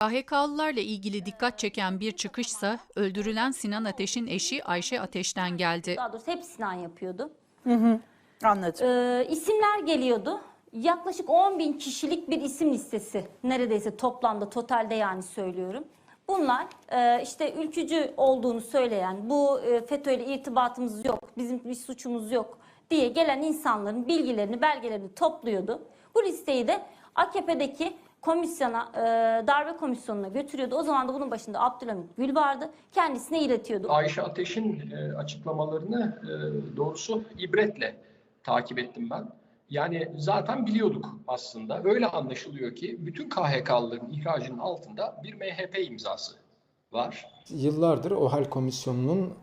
KHK'lılarla ilgili dikkat çeken bir çıkışsa öldürülen Sinan Ateş'in eşi Ayşe Ateş'ten geldi. Daha doğrusu hep Sinan yapıyordu. Anladım. Ee, isimler geliyordu. Yaklaşık 10 bin kişilik bir isim listesi. Neredeyse toplamda, totalde yani söylüyorum. Bunlar e, işte ülkücü olduğunu söyleyen, bu e, FETÖ'yle irtibatımız yok, bizim bir suçumuz yok diye gelen insanların bilgilerini, belgelerini topluyordu. Bu listeyi de AKP'deki komisyona, e, darbe komisyonuna götürüyordu. O zaman da bunun başında Abdülhamit Gül vardı. Kendisine iletiyordu. Ayşe Ateş'in e, açıklamalarını e, doğrusu ibretle takip ettim ben. Yani zaten biliyorduk aslında. Öyle anlaşılıyor ki bütün KHK'lıların ihracının altında bir MHP imzası var. Yıllardır OHAL Komisyonu'nun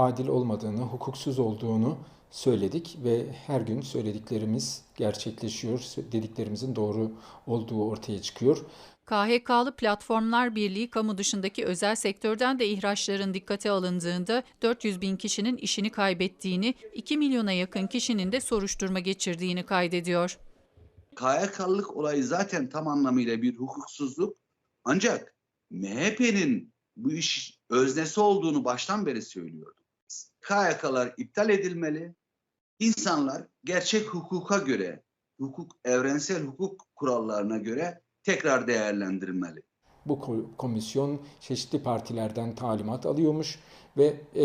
adil olmadığını, hukuksuz olduğunu söyledik ve her gün söylediklerimiz gerçekleşiyor, dediklerimizin doğru olduğu ortaya çıkıyor. KHK'lı Platformlar Birliği kamu dışındaki özel sektörden de ihraçların dikkate alındığında 400 bin kişinin işini kaybettiğini, 2 milyona yakın kişinin de soruşturma geçirdiğini kaydediyor. KYK'lık olayı zaten tam anlamıyla bir hukuksuzluk. Ancak MHP'nin bu iş öznesi olduğunu baştan beri söylüyordum. KYK'lar iptal edilmeli. İnsanlar gerçek hukuka göre, hukuk evrensel hukuk kurallarına göre tekrar değerlendirilmeli. Bu ko- komisyon çeşitli partilerden talimat alıyormuş ve e,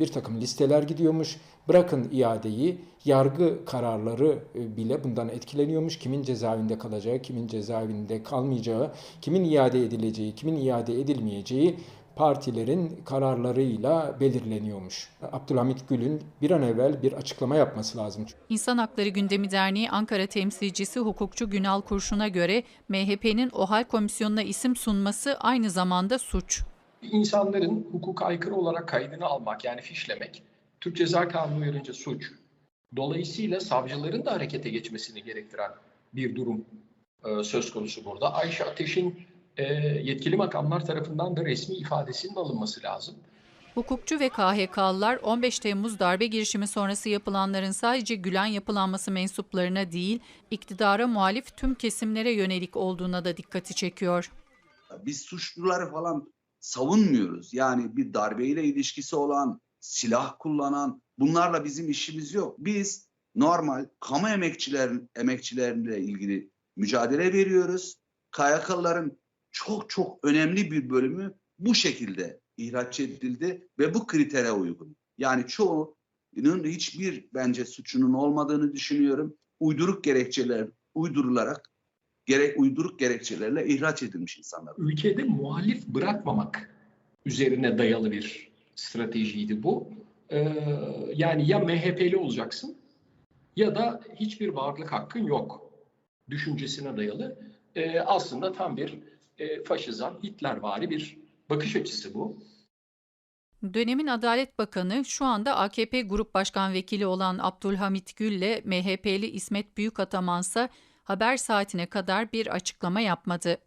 bir takım listeler gidiyormuş. Bırakın iadeyi, yargı kararları e, bile bundan etkileniyormuş. Kimin cezaevinde kalacağı, kimin cezaevinde kalmayacağı, kimin iade edileceği, kimin iade edilmeyeceği partilerin kararlarıyla belirleniyormuş. Abdülhamit Gül'ün bir an evvel bir açıklama yapması lazım. İnsan Hakları Gündemi Derneği Ankara temsilcisi hukukçu Günal Kurşun'a göre MHP'nin OHAL komisyonuna isim sunması aynı zamanda suç. İnsanların hukuka aykırı olarak kaydını almak yani fişlemek Türk Ceza Kanunu uyarınca suç. Dolayısıyla savcıların da harekete geçmesini gerektiren bir durum e, söz konusu burada. Ayşe Ateş'in e, yetkili makamlar tarafından da resmi ifadesinin alınması lazım. Hukukçu ve KHK'lılar 15 Temmuz darbe girişimi sonrası yapılanların sadece Gülen yapılanması mensuplarına değil, iktidara muhalif tüm kesimlere yönelik olduğuna da dikkati çekiyor. Biz suçluları falan savunmuyoruz. Yani bir darbeyle ilişkisi olan, silah kullanan bunlarla bizim işimiz yok. Biz normal kamu emekçilerin emekçileriyle ilgili mücadele veriyoruz. KYK'lıların çok çok önemli bir bölümü bu şekilde ihraç edildi ve bu kritere uygun. Yani çoğunun hiçbir bence suçunun olmadığını düşünüyorum. Uyduruk gerekçeler uydurularak gerek uyduruk gerekçelerle ihraç edilmiş insanlar. ülkede muhalif bırakmamak üzerine dayalı bir stratejiydi bu. Ee, yani ya MHP'li olacaksın ya da hiçbir varlık hakkın yok düşüncesine dayalı. Ee, aslında tam bir e, faşizan, Hitlervari bir bakış açısı bu. Dönemin Adalet Bakanı şu anda AKP Grup Başkan Vekili olan Abdülhamit Gül ile MHP'li İsmet Büyükatamansa haber saatine kadar bir açıklama yapmadı.